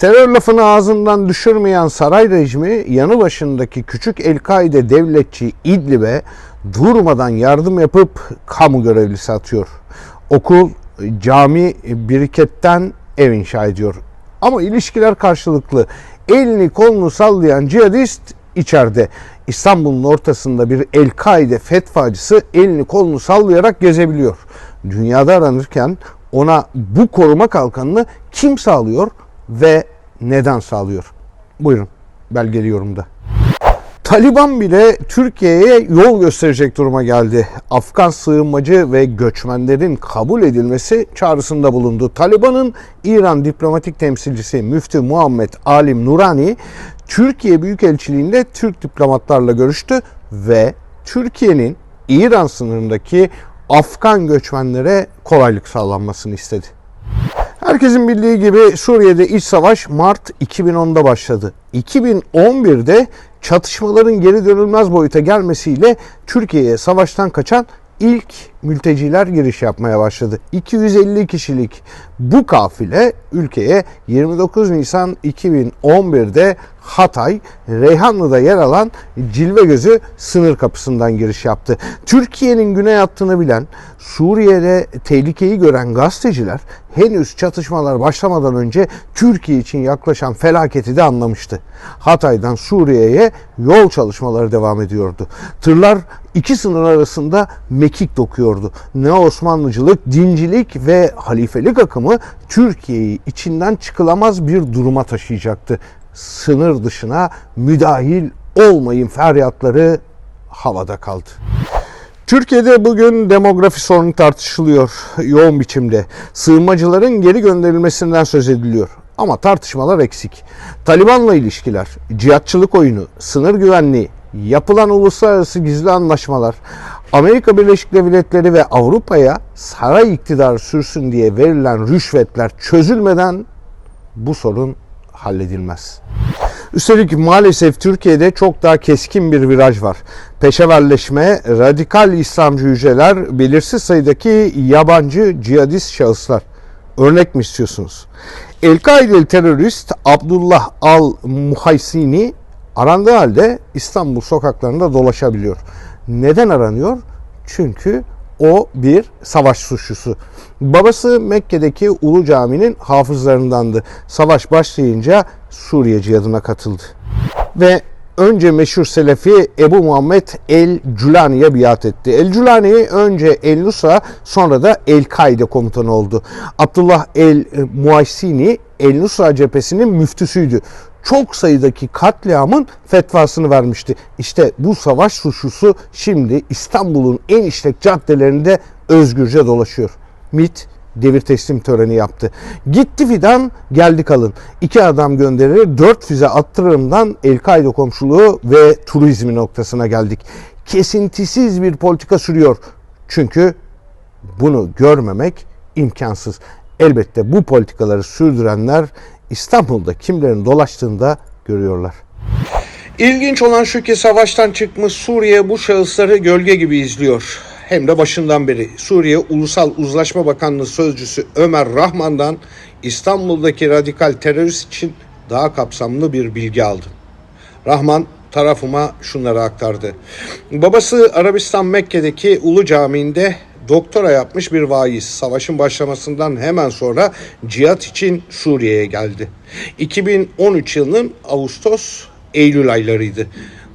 Terör lafını ağzından düşürmeyen saray rejimi yanı başındaki küçük El-Kaide devletçi İdlib'e durmadan yardım yapıp kamu görevlisi atıyor. Okul, cami, biriketten ev inşa ediyor. Ama ilişkiler karşılıklı. Elini kolunu sallayan cihadist içeride. İstanbul'un ortasında bir El-Kaide fetvacısı elini kolunu sallayarak gezebiliyor. Dünyada aranırken ona bu koruma kalkanını kim sağlıyor ve neden sağlıyor? Buyurun belgeli yorumda. Taliban bile Türkiye'ye yol gösterecek duruma geldi. Afgan sığınmacı ve göçmenlerin kabul edilmesi çağrısında bulundu. Taliban'ın İran diplomatik temsilcisi Müftü Muhammed Alim Nurani Türkiye Büyükelçiliğinde Türk diplomatlarla görüştü ve Türkiye'nin İran sınırındaki Afgan göçmenlere kolaylık sağlanmasını istedi. Herkesin bildiği gibi Suriye'de iç savaş Mart 2010'da başladı. 2011'de çatışmaların geri dönülmez boyuta gelmesiyle Türkiye'ye savaştan kaçan ilk mülteciler giriş yapmaya başladı. 250 kişilik bu kafile ülkeye 29 Nisan 2011'de Hatay, Reyhanlı'da yer alan Cilvegözü sınır kapısından giriş yaptı. Türkiye'nin güney hattını bilen, Suriye'de tehlikeyi gören gazeteciler henüz çatışmalar başlamadan önce Türkiye için yaklaşan felaketi de anlamıştı. Hatay'dan Suriye'ye yol çalışmaları devam ediyordu. Tırlar iki sınır arasında mekik dokuyordu. Ne Osmanlıcılık, dincilik ve halifelik akımı Türkiye'yi içinden çıkılamaz bir duruma taşıyacaktı. Sınır dışına müdahil olmayın feryatları havada kaldı. Türkiye'de bugün demografi sorunu tartışılıyor yoğun biçimde. Sığınmacıların geri gönderilmesinden söz ediliyor. Ama tartışmalar eksik. Taliban'la ilişkiler, cihatçılık oyunu, sınır güvenliği, yapılan uluslararası gizli anlaşmalar, Amerika Birleşik Devletleri ve Avrupa'ya saray iktidarı sürsün diye verilen rüşvetler çözülmeden bu sorun halledilmez. Üstelik maalesef Türkiye'de çok daha keskin bir viraj var. Peşeverleşme, radikal İslamcı hücreler, belirsiz sayıdaki yabancı cihadist şahıslar. Örnek mi istiyorsunuz? El-Kaideli terörist Abdullah al-Muhaysini arandığı halde İstanbul sokaklarında dolaşabiliyor. Neden aranıyor? Çünkü o bir savaş suçlusu. Babası Mekke'deki Ulu Cami'nin hafızlarındandı. Savaş başlayınca Suriye cihadına katıldı. Ve önce meşhur Selefi Ebu Muhammed el-Culani'ye biat etti. El-Culani önce El-Nusra sonra da El-Kaide komutanı oldu. Abdullah el-Muaysini El-Nusra cephesinin müftüsüydü çok sayıdaki katliamın fetvasını vermişti. İşte bu savaş suçlusu şimdi İstanbul'un en işlek caddelerinde özgürce dolaşıyor. MIT devir teslim töreni yaptı. Gitti fidan geldi kalın. İki adam gönderir dört füze attırımdan El-Kaide komşuluğu ve turizmi noktasına geldik. Kesintisiz bir politika sürüyor. Çünkü bunu görmemek imkansız. Elbette bu politikaları sürdürenler İstanbul'da kimlerin dolaştığında görüyorlar. İlginç olan şu ki savaştan çıkmış Suriye bu şahısları gölge gibi izliyor. Hem de başından beri Suriye Ulusal Uzlaşma Bakanlığı Sözcüsü Ömer Rahman'dan İstanbul'daki radikal terörist için daha kapsamlı bir bilgi aldım. Rahman tarafıma şunları aktardı. Babası Arabistan Mekke'deki Ulu Camii'nde doktora yapmış bir vaiz. Savaşın başlamasından hemen sonra cihat için Suriye'ye geldi. 2013 yılının Ağustos Eylül aylarıydı.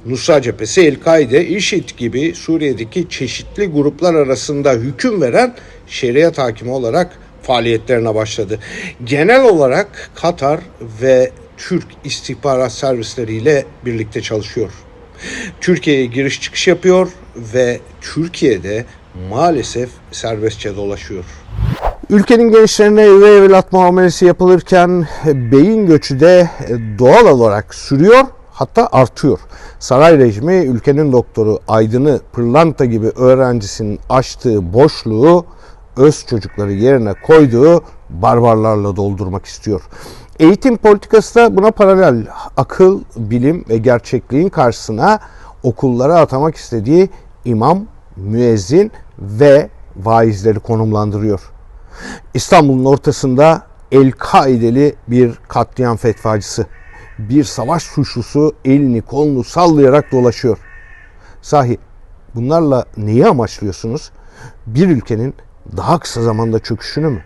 Nusra cephesi El-Kaide, IŞİD gibi Suriye'deki çeşitli gruplar arasında hüküm veren şeriat hakimi olarak faaliyetlerine başladı. Genel olarak Katar ve Türk istihbarat servisleriyle birlikte çalışıyor. Türkiye'ye giriş çıkış yapıyor ve Türkiye'de maalesef serbestçe dolaşıyor. Ülkenin gençlerine üvey evlat muamelesi yapılırken beyin göçü de doğal olarak sürüyor hatta artıyor. Saray rejimi ülkenin doktoru Aydın'ı pırlanta gibi öğrencisinin açtığı boşluğu öz çocukları yerine koyduğu barbarlarla doldurmak istiyor. Eğitim politikası da buna paralel akıl, bilim ve gerçekliğin karşısına okullara atamak istediği imam, müezzin ve vaizleri konumlandırıyor. İstanbul'un ortasında El-Kaideli bir katliam fetvacısı. Bir savaş suçlusu elini kolunu sallayarak dolaşıyor. Sahi bunlarla neyi amaçlıyorsunuz? Bir ülkenin daha kısa zamanda çöküşünü mü?